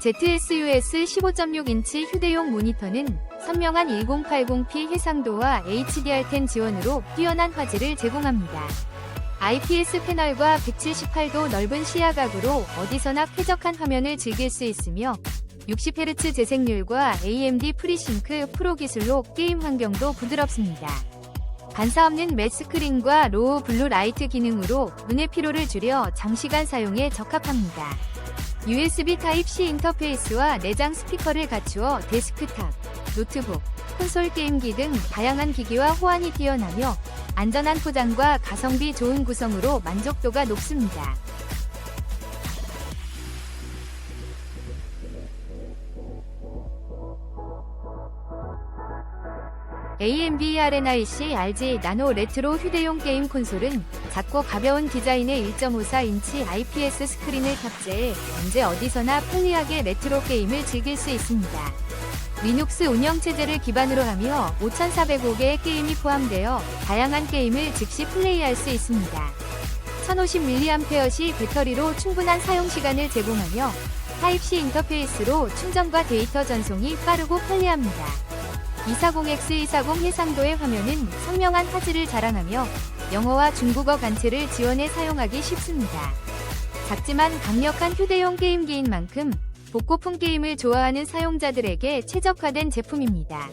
ZSUS 15.6인치 휴대용 모니터는 선명한 1080p 해상도와 HDR10 지원으로 뛰어난 화질을 제공합니다. IPS 패널과 178도 넓은 시야각으로 어디서나 쾌적한 화면을 즐길 수 있으며 60Hz 재생률과 AMD 프리싱크 프로 기술로 게임 환경도 부드럽습니다. 반사 없는 매스크린과 로우 블루 라이트 기능으로 눈의 피로를 줄여 장시간 사용에 적합합니다. USB Type-C 인터페이스와 내장 스피커를 갖추어 데스크탑, 노트북, 콘솔 게임기 등 다양한 기기와 호환이 뛰어나며 안전한 포장과 가성비 좋은 구성으로 만족도가 높습니다. AMD RNIC RG 나노 레트로 휴대용 게임 콘솔은 작고 가벼운 디자인의 1.54인치 IPS 스크린을 탑재해 언제 어디서나 편리하게 레트로 게임을 즐길 수 있습니다. 리눅스 운영체제를 기반으로 하며 5,405개의 게임이 포함되어 다양한 게임을 즉시 플레이할 수 있습니다. 1050mAh 배터리로 충분한 사용시간을 제공하며 타입C 인터페이스로 충전과 데이터 전송이 빠르고 편리합니다. 240X240 해상도의 화면은 선명한 화질을 자랑하며 영어와 중국어 간체를 지원해 사용하기 쉽습니다. 작지만 강력한 휴대용 게임기인 만큼 복고풍 게임을 좋아하는 사용자들에게 최적화된 제품입니다.